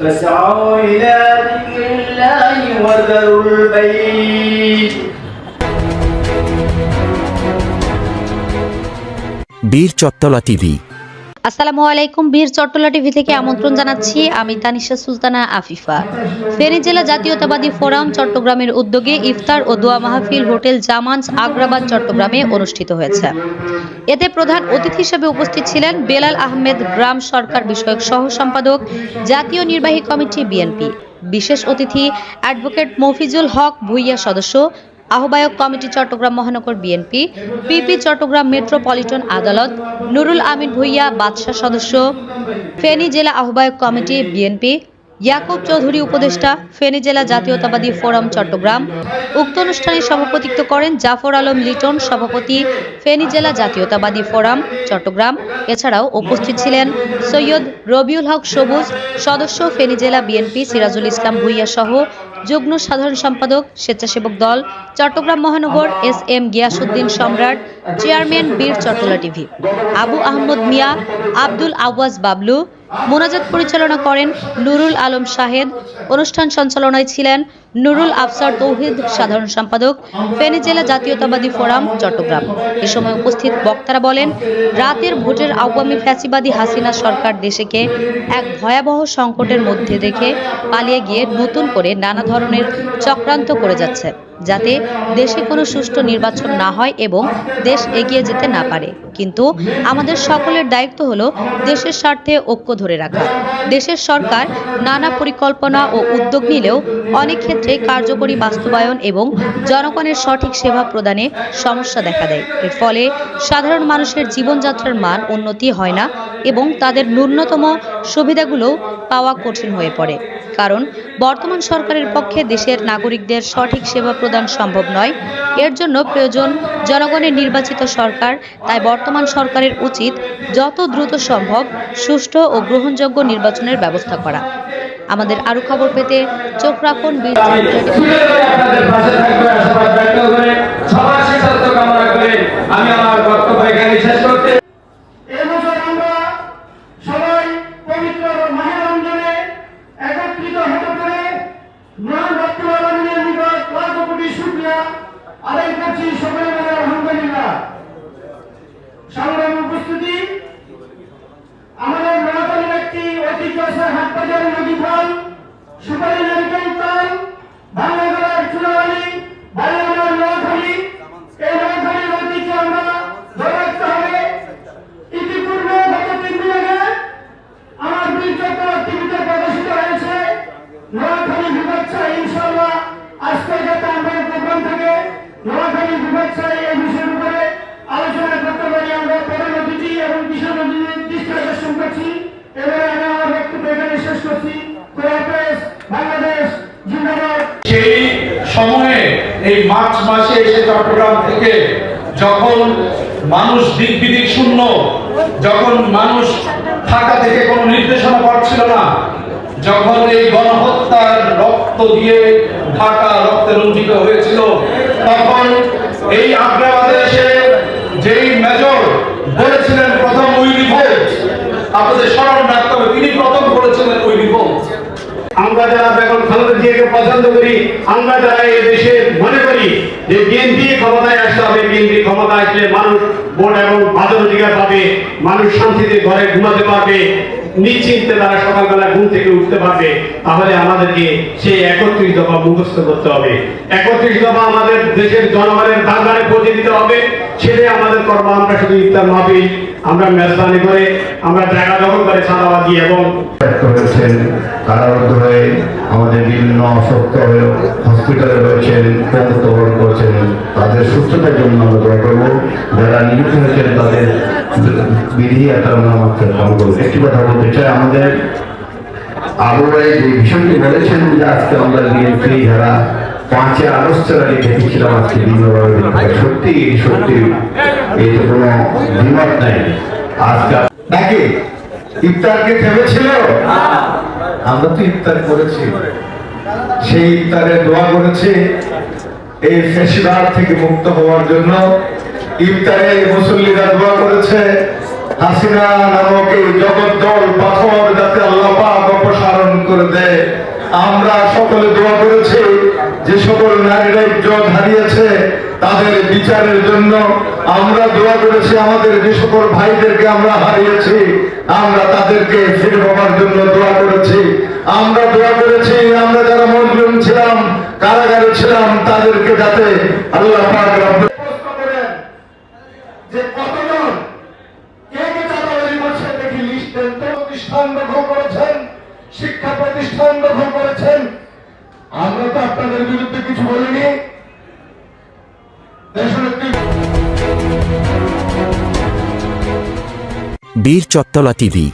فاسعوا إلى ذكر الله وذروا البيع বীর চত্তলা টিভি আসসালামু আলাইকুম, বীর চট্টলা টিভি থেকে আমন্ত্রণ জানাচ্ছি আমি তানিশা সুলতানা আফিফা। ফেনী জেলা জাতীয়তাবাদী ফোরাম চট্টগ্রামের উদ্যোগে ইফতার ও দোয়া মাহফিল হোটেল জামানস আগ্রাবাদ চট্টগ্রামে অনুষ্ঠিত হয়েছে। এতে প্রধান অতিথি হিসেবে উপস্থিত ছিলেন বেলাল আহমেদ, গ্রাম সরকার বিষয়ক সহ সম্পাদক, জাতীয় নির্বাহী কমিটি বিএনপি। বিশেষ অতিথি অ্যাডভোকেট মফিজুল হক ভুইয়া সদস্য আহ্বায়ক কমিটি চট্টগ্রাম মহানগর বিএনপি, পিপি চট্টগ্রাম মেট্রোপলিটন আদালত, নুরুল আমিন ভুইয়া বাদশাহ সদস্য, ফেনী জেলা আহ্বায়ক কমিটি বিএনপি, ইয়াকুব চৌধুরী উপদেষ্টা, ফেনী জেলা জাতীয়তাবাদী ফোরাম চট্টগ্রাম, উক্ত অনুষ্ঠানে সভাপতিত্ব করেন জাফর আলম লিটন সভাপতি, ফেনী জেলা জাতীয়তাবাদী ফোরাম চট্টগ্রাম। এছাড়াও উপস্থিত ছিলেন সৈয়দ রবিউল হক সবুজ, সদস্য ফেনী জেলা বিএনপি সিরাজুল ইসলাম ভুইয়া সহ যুগ্ম সাধারণ সম্পাদক স্বেচ্ছাসেবক দল চট্টগ্রাম মহানগর S M Giasuddin Samrat chairman Bir Chattala TV. Abu Ahmad মিয়া, আব্দুল আওয়াজ বাবলু। মোনাজাত পরিচালনা করেন নুরুল আলম শাহেদ। অনুষ্ঠান সঞ্চালনায় ছিলেন নুরুল আফসার তৌহিদ, সাধারণ সম্পাদক। ফেনী জেলা জাতীয়তাবাদী ফোরাম, চট্টগ্রাম। এ সময় উপস্থিত বক্তারা বলেন, রাতের ভোটের আওয়ামী ফ্যাসিবাদী হাসিনা সরকার দেশকে এক ভয়াবহ সংকটের মধ্যে রেখে পালিয়ে গিয়ে নতুন করে নানা ধরনের চক্রান্ত করে যাচ্ছে। যাতে দেশে কোনো সুষ্ঠু নির্বাচন না হয় এবং দেশ এগিয়ে যেতে না পারে। কিন্তু আমাদের সকলের দায়িত্ব হলো দেশের স্বার্থে ঐক্য ধরে রাখা। দেশের সরকার নানা পরিকল্পনা ও উদ্যোগ নিলেও অনেক ক্ষেত্রে কার্যকরী বাস্তবায়ন এবং জনগণের সঠিক সেবা প্রদানে সমস্যা দেখা দেয়। এর ফলে সাধারণ মানুষের জীবনযাত্রার মান উন্নতি হয় না এবং তাদের ন্যূনতম সুবিধাগুলো পাওয়া কঠিন হয়ে পড়ে। কারণ, বর্তমান সরকারের পক্ষে দেশের নাগরিকদের সঠিক সেবা প্রদান সম্ভব নয়। এর জন্য প্রয়োজন জনগণের নির্বাচিত সরকার। তাই বর্তমান সরকারের উচিত যত দ্রুত সম্ভব সুষ্ঠু ও গ্রহণযোগ্য নির্বাচনের ব্যবস্থা করা। আমাদের আরও খবর পেতে চোখ রাখুন বীর চট্টলা টিভি। আপনাদের পাশে থাকবে আশীর্বাদ ব্যক্ত করে সবার সুস্বাস্থ্য কামনা করে আমি আমার বক্তব্য এখানে শেষ করতে এবছর আমরা সবাই পবিত্র মাহে রমজানে একত্রিত হতে পেরে মহান রব্বুল আলামিনের নিকট লাখ কোটি শুকরিয়া আদায় করছি সকলে মিলে আলহামদুলিল্লাহ সংগ্রাম উপস্থিতি আমাদের নোয়াখালীর একটি ঐতিহ্য হাট বাজার নদী ফল সুপারি নারিকেল তাল ভাঙ্গাগড়ার চুলাবাড়ি বালিয়ামার নোয়াখালী এই নোয়াখালীর ঐতিহ্য আমরা ধরে রাখতে হবে ইতিপূর্বে গত তিন দিন আগে আমার বীর চক্র টিভিতে প্রদর্শিত হয়েছে নোয়াখালী বিভাগ চাই ইনশাল্লাহ আজকে যাতে আমরা এই প্রোগ্রাম থেকে নোয়াখালী বিভাগ চাই এই বিষয়ের উপরে আলোচনা করতে পারি আমরা প্রধান অতিথি এবং বিশেষ অতিথির দৃষ্টি আকর্ষণ করছি এবারে আমি আমার বক্তব্য এখানে শেষ করছি খোলাফেজ বাংলাদেশ জিন্দাবাদ সেই সময়ে এই মার্চ মাসে এসে চট্টগ্রাম থেকে যখন মানুষ দিক বিদিক শূন্য, যখন মানুষ থাকা থেকে কোনো নির্দেশনা পাচ্ছিল না, যখন এই গণহত্যার রক্ত দিয়ে ঢাকা রক্তে রঞ্জিত হয়েছিল, তখন এই আগ্রাবাদে আমরা যারা বেগম খালেদা জিয়াকে পছন্দ করি, আমরা যারা এই দেশে মনে করি যে বিএনপি ক্ষমতায় আসতে হবে, বিএনপি ক্ষমতায় আসলে মানুষ ভোট এবং বাজার অধিকার পাবে, মানুষ শান্তিতে ঘরে ঘুমাতে পারবে, নিশ্চিন্তে তারা সকালবেলা ঘুম থেকে উঠতে পারবে, তাহলে আমাদেরকে সেই একত্রিশ দফা মুখস্থ করতে হবে। একত্রিশ দফা আমাদের দেশের জনগণের দাঁড়ানে পৌঁছে দিতে হবে সেটাই আমাদের কর্ম আমরা শুধু ইফতার মাহফিল, আমরা মেজবানি করে, আমরা জায়গা দখল করে চাঁদাবাদি এবং হয়েছেন কারারুদ্ধ হয়ে আমাদের বিভিন্ন অসুস্থ হয়ে হসপিটালে রয়েছেন প্রমুক্তকরণ করেছেন। তাদের সুস্থতার জন্য আমরা করব। যারা নিযুক্ত হয়েছেন, তাদের বিধি একটা একটি কথা বলতে চাই, আমাদের আবহাওয়ায় যে বিষয়টি বলেছেন যে আজকে আমরা বিএনপি যারা পাঁচই আগস্টের আগে দেখেছিলাম, আজকে বিভিন্নভাবে সত্যি সত্যি, এই তো কোনো দ্বিমত নাই। আজকে নাকি? ইফতারকে ভেবেছিল আমরা তো ইফতার করেছি। সেই ইফতারে দোয়া করেছি। এই ফেসিবাদ থেকে মুক্ত হওয়ার জন্য ইফতারে মুসল্লিরা দোয়া করেছে, হাসিনা নামক এই জগদ্দল পাথর যাতে আল্লাহ পাক অপসারণ করে দেয়। আমরা সকলে দোয়া করেছি, যে সকল নারীরা ইজ্জত হারিয়েছে তাদের বিচারের জন্য আমরা দোয়া করেছি, আমাদের যে সকল ভাইদেরকে আমরা হারিয়েছি, আমরা তাদেরকে ফিরে পাবার জন্য দোয়া করেছি। আমরা দোয়া করেছি, আমরা যারা মজলুম ছিলাম, কারাগারে ছিলাম, তাদেরকে যাতে আল্লাহ পাক বীর চত্তলা টিভি